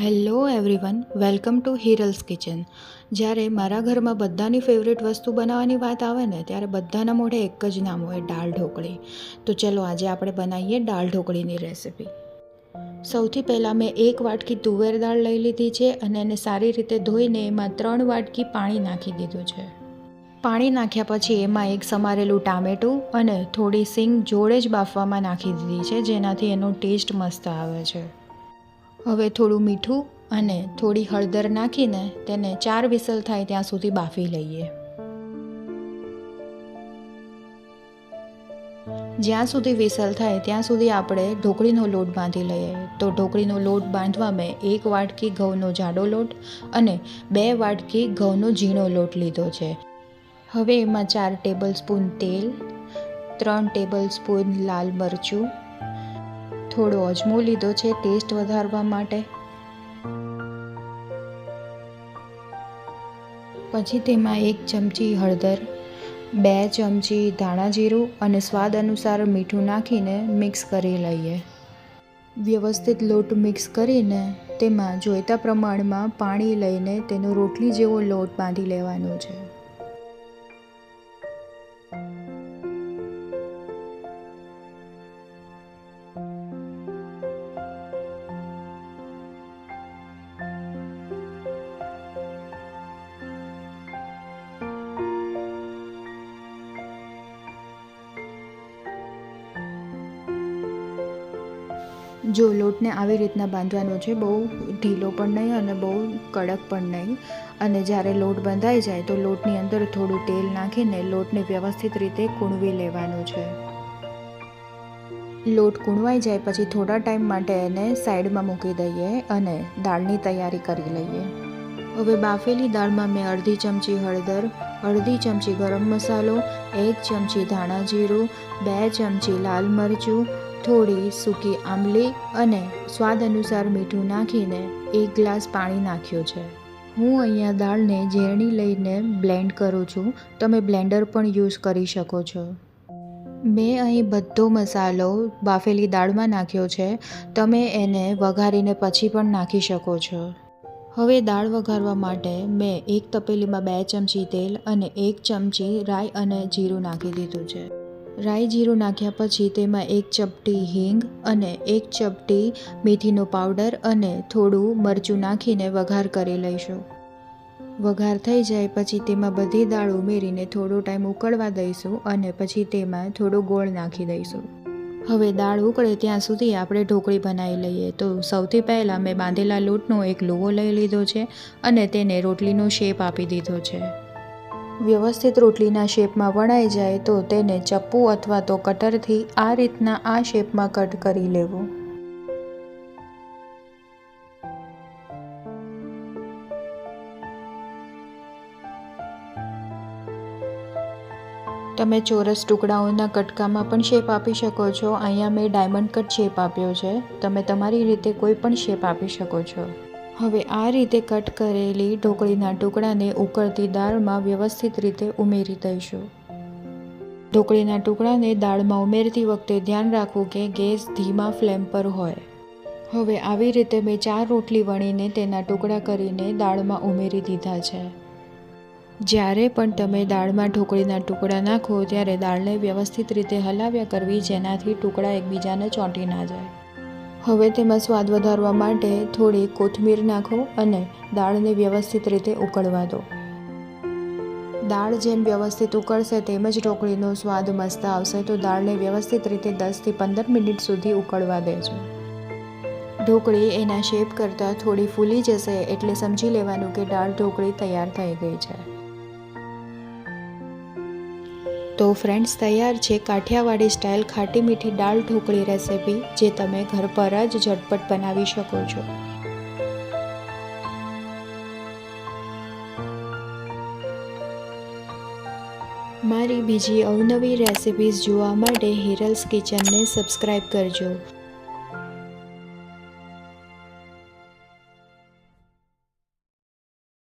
Hello everyone, welcome to Hiral's kitchen. જ્યારે મારા ઘરમાં બધાની ફેવરેટ વસ્તુ બનાવવાની વાત આવે ને, ત્યારે બધાના મોઢે એક જ નામ હોય, દાળ ઢોકળી. તો ચલો આજે આપણે બનાવીએ દાળ ઢોકળીની રેસિપી સૌથી પહેલાં મેં એક વાટકી તુવેર દાળ લઈ લીધી છે અને એને સારી રીતે ધોઈને એમાં ત્રણ વાટકી પાણી નાખી દીધું છે. પાણી નાખ્યા પછી એમાં એક સમારેલું ટામેટું અને થોડી સિંગ જોડે જ બાફવામાં નાખી દીધી છે, જેનાથી એનો ટેસ્ટ મસ્ત આવે છે. હવે થોડું મીઠું અને થોડી હળદર નાખીને તેને ચાર વિસલ થાય ત્યાં સુધી બાફી લઈએ. જ્યાં સુધી વિસલ થાય ત્યાં સુધી આપણે ઢોકળીનો લોટ બાંધી લઈએ. તો ઢોકળીનો લોટ બાંધવા મેં એક વાટકી ઘઉંનો જાડો લોટ અને બે વાટકી ઘઉંનો ઝીણો લોટ લીધો છે. હવે એમાં ચાર ટેબલ સ્પૂન તેલ, ત્રણ ટેબલ સ્પૂન લાલ મરચું થોડો અજમો લીધો છે, ટેસ્ટ વધારવા માટે. પછી તેમાં એક ચમચી હળદર, બે ચમચી ધાણા જીરું અને સ્વાદ અનુસાર મીઠું નાખીને મિક્સ કરી લઈએ. વ્યવસ્થિત લોટ મિક્સ કરીને તેમાં જોઈતા પ્રમાણમાં પાણી લઈને તેનો રોટલી જેવો લોટ બાંધી લેવાનો છે. જો લોટને આવી રીતના બાંધવાનો છે, બહુ ઢીલો પણ નહીં અને બહુ કડક પણ નહીં. અને જ્યારે લોટ બંધાઈ જાય તો લોટની અંદર થોડું તેલ નાખીને લોટને વ્યવસ્થિત રીતે કૂણવી લેવાનો છે. લોટ કૂણવાઈ જાય પછી થોડા ટાઈમ માટે એને સાઈડમાં મૂકી દઈએ અને દાળની તૈયારી કરી લઈએ. હવે બાફેલી દાળમાં મેં અડધી ચમચી હળદર, અડધી ચમચી ગરમ મસાલો, એક ચમચી ધાણા જીરું, બે ચમચી લાલ મરચું થોડી સૂકી આંબલી અને સ્વાદ અનુસાર મીઠું નાખીને એક ગ્લાસ પાણી નાખ્યું છે. હું અહીંયા દાળને ઝેરણી લઈને બ્લેન્ડ કરું છું. તમે બ્લેન્ડર પણ યુઝ કરી શકો છો. મેં અહીં બધો મસાલો બાફેલી દાળમાં નાખ્યો છે. તમે એને વઘારીને પછી પણ નાખી શકો છો. હવે દાળ વઘારવા માટે મેં એક તપેલીમાં બે ચમચી તેલ અને એક ચમચી રાઈ અને જીરું નાખી દીધું છે. રાઈ જીરું નાખ્યા પછી તેમાં એક ચપટી હિંગ અને એક ચપટી મેથીનો પાવડર અને થોડું મરચું નાખીને વઘાર કરી લઈશું. વઘાર થઈ જાય પછી તેમાં બધી દાળ ઉમેરીને થોડો ટાઈમ ઉકળવા દઈશું અને પછી તેમાં થોડો ગોળ નાખી દઈશું. હવે દાળ ઉકળે ત્યાં સુધી આપણે ઢોકળી બનાવી લઈએ તો સૌથી પહેલાં મેં બાંધેલા લોટનો એક લુવો લઈ લીધો છે અને તેને રોટલીનો શેપ આપી દીધો છે. વ્યવસ્થિત રોટલીના શેપમાં વણાઈ જાય તો તેને ચપ્પુ અથવા તો કટરથી આ રીતના આ શેપમાં કટ કરી લેવું. તમે ચોરસ ટુકડાઓના કટકામાં પણ શેપ આપી શકો છો. અહીંયા મેં ડાયમંડ કટ શેપ આપ્યો છે. તમે તમારી રીતે કોઈ પણ શેપ આપી શકો છો. હવે આ રીતે કટ કરેલી ઢોકળીના ટુકડાને ઉકળતી દાળમાં વ્યવસ્થિત રીતે ઉમેરી દઈશું. ઢોકળીના ટુકડાને દાળમાં ઉમેરતી વખતે ધ્યાન રાખવું કે ગેસ ધીમા ફ્લેમ પર હોય. હવે આવી રીતે મેં ચાર રોટલી વણીને તેના ટુકડા કરીને દાળમાં ઉમેરી દીધા છે. જ્યારે પણ તમે દાળમાં ઢોકળીના ટુકડા નાખો, ત્યારે દાળને વ્યવસ્થિત રીતે હલાવ્યા કરવી જેનાથી ટુકડા એકબીજાને ચોંટી ના જાય. હવે તેમાં સ્વાદ વધારવા માટે થોડી કોથમીર નાખો અને દાળને વ્યવસ્થિત રીતે ઉકળવા દો. દાળ જેમ વ્યવસ્થિત ઉકળશે તેમ જ ઢોકળીનો સ્વાદ મસ્ત આવશે, તો દાળને વ્યવસ્થિત રીતે દસથી પંદર મિનિટ સુધી ઉકળવા દેજો. ઢોકળી એના શેપ કરતાં થોડી ફૂલી જશે એટલે સમજી લેવાનું કે દાળ ઢોકળી તૈયાર થઈ ગઈ છે. તો ફ્રેન્ડ્સ તૈયાર છે, કાઠિયાવાડી સ્ટાઇલ ખાટી મીઠી દાળ ઢોકળી રેસિપી જે તમે ઘર પર જ ઝટપટ બનાવી શકો છો. મારી બીજી અવનવી રેસિપીઝ જોવા માટે હિરલ્સ કિચનને સબસ્ક્રાઈબ કરજો.